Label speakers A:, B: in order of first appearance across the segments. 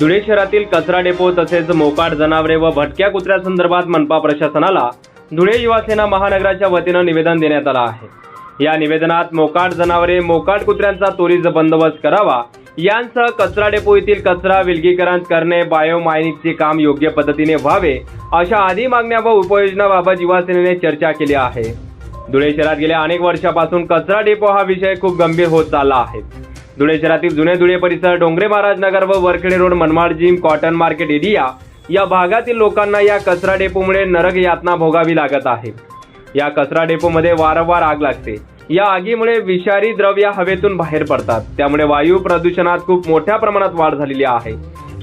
A: धुळे शहरातील कचरा डेपो तसेच मोकाट जनावरे व भटक्या कुत्र्यासंदर्भात मनपा प्रशासनाला धुळे युवासेना महानगराच्या वतीनं निवेदन देण्यात आलं आहे. या निवेदनात मोकाट जनावरे मोकाट कुत्र्यांचा त्वरित बंदोबस्त करावा यांसह कचरा डेपो येथील कचरा विलगीकरण करणे बायोमायनिंगचे काम योग्य पद्धतीने व्हावे अशा आदी मागण्या व उपाययोजनाबाबत युवासेनेने चर्चा केली आहे. धुळे शहरात गेल्या अनेक वर्षापासून कचरा डेपो हा विषय खूप गंभीर होत चालला आहे. धुळे शहरातील जुने धुळे परिसर डोंगरे महाराज नगर व Varkhede road Manmad gym cotton market area या भागातील लोकांना या कचरा डेपोमुळे नरक यातना भोगावी लागत आहे. या कचरा डेपोमध्ये वारंवार आग लागते. या आगीमुळे विषारी द्रव्य हवेतून बाहेर पडतात. त्यामुळे वायू प्रदूषणात खूप मोठ्या प्रमाणात वाढ झालेली आहे.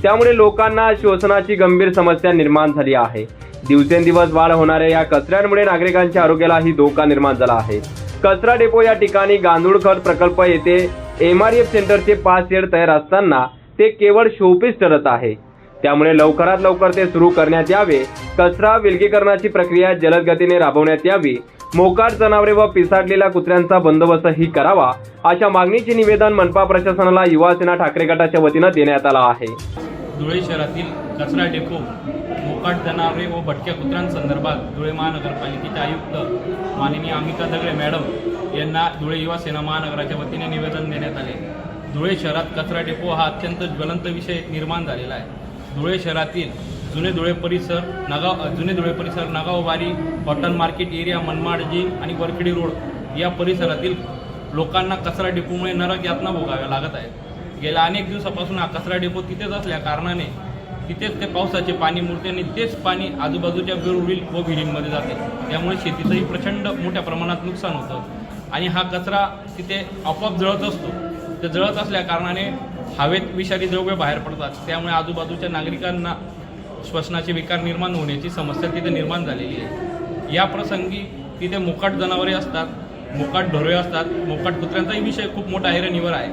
A: त्यामुळे लोकांना श्वसनाची गंभीर समस्या निर्माण झाली आहे. दिवसेंदिवस वाढ होणाऱ्या या कचऱ्यांमुळे नागरिकांच्या आरोग्यालाही धोका निर्माण झाला आहे. कचरा डेपो या ठिकाणी गांधूळखत प्रकल्प येथे एम आर एफ सेंटरचे पाच शेड तयार असताना ते केवळ शोपीस ठरत आहे. त्यामुळे लवकरात लवकर ते सुरू करण्यात यावे. कचरा विलगीकरणाची प्रक्रिया जलद गतीने राबवण्यात यावी. मोकाट जनावरे व पिसाडलेल्या कुत्र्यांचा बंदोबस्तही करावा अशा मागणीचे निवेदन मनपा प्रशासनाला युवासेना ठाकरे गटाच्या वतीनं देण्यात आला आहे.
B: धुळे शहरातील कचरा डेपो मोकाट जनावरे व भटक्या कुत्र्यांसंदर्भात धुळे महानगरपालिकेचे आयुक्त माननीय अमिता दगडे मॅडम यांना धुळे युवा सेना महानगराच्या वतीने निवेदन देण्यात आले. धुळे शहरात कचरा डेपो हा अत्यंत ज्वलंत विषय निर्माण झालेला आहे. धुळे शहरातील जुने धुळे परिसर नगाव जुने धुळे परिसर Nagaonbari cotton market area Manmad gym आणि वरखेडी रोड या परिसरातील लोकांना कचरा डेपोमुळे नरक यातना भोगाव्या लागत आहेत. गेल्या अनेक दिवसापासून हा कचरा डेपो तिथेच असल्या कारणाने तिथेच ते पावसाचे पाणी मुरते आणि तेच पाणी आजूबाजूच्या विरुळील व विहिरींमध्ये जाते. त्यामुळे शेतीचंही प्रचंड मोठ्या प्रमाणात नुकसान होतं. आणि हा कचरा तिथे आपोआप जळत असतो. ते जळत असल्या कारणाने हवेत विषारी द्रव्य बाहेर पडतात. त्यामुळे आजूबाजूच्या नागरिकांना श्वसनाचे विकार निर्माण होण्याची समस्या तिथे निर्माण झालेली आहे. या प्रसंगी तिथे मोकाट जनावरे असतात मोकाट ढोरे असतात मोकाट कुत्र्यांचाही विषय खूप मोठा ऐरणीवर आहे.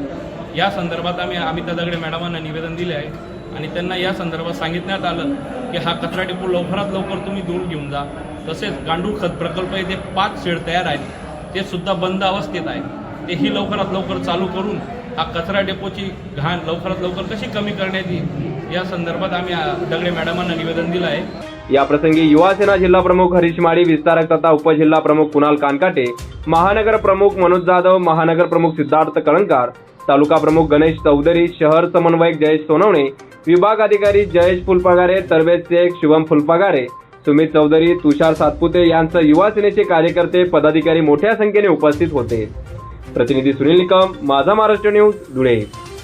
B: या संदर्भात आम्ही अमिता दगडे मॅडमांना निवेदन दिले आहे. आणि त्यांना या संदर्भात सांगितण्यात आलं की हा कचरा डेपो लवकरात लवकर तुम्ही दूर घेऊन जा. तसेच गांडूळ खत प्रकल्प येथे पाच शेड तयार आहेत. ते सुद्धा बंद अवस्थेत आहे तेही लवकरात लवकर चालू करून हा कचरा डेपोची घाण लवकरात लवकर कशी कमी करण्यात येईल या संदर्भात आम्ही दगडे मॅडमांना निवेदन दिलं आहे.
A: या प्रसंगी युवासेना जिल्हा प्रमुख हरीश माळी विस्तारक तथा उपजिल्हा प्रमुख कुणाल कानकाटे महानगर प्रमुख मनोज जाधव महानगर प्रमुख सिद्धार्थ कळंकार तालुका प्रमुख गणेश चौधरी शहर समन्वयक जयेश सोनवणे विभाग अधिकारी जयेश फुलपगारे तरवेज शेख शुभम फुलपगारे सुमित चौधरी तुषार सातपुते यांसह युवा सेनेचे कार्यकर्ते पदाधिकारी मोठ्या संख्येने उपस्थित होते. प्रतिनिधी सुनील निकम माझा महाराष्ट्र न्यूज धुळे.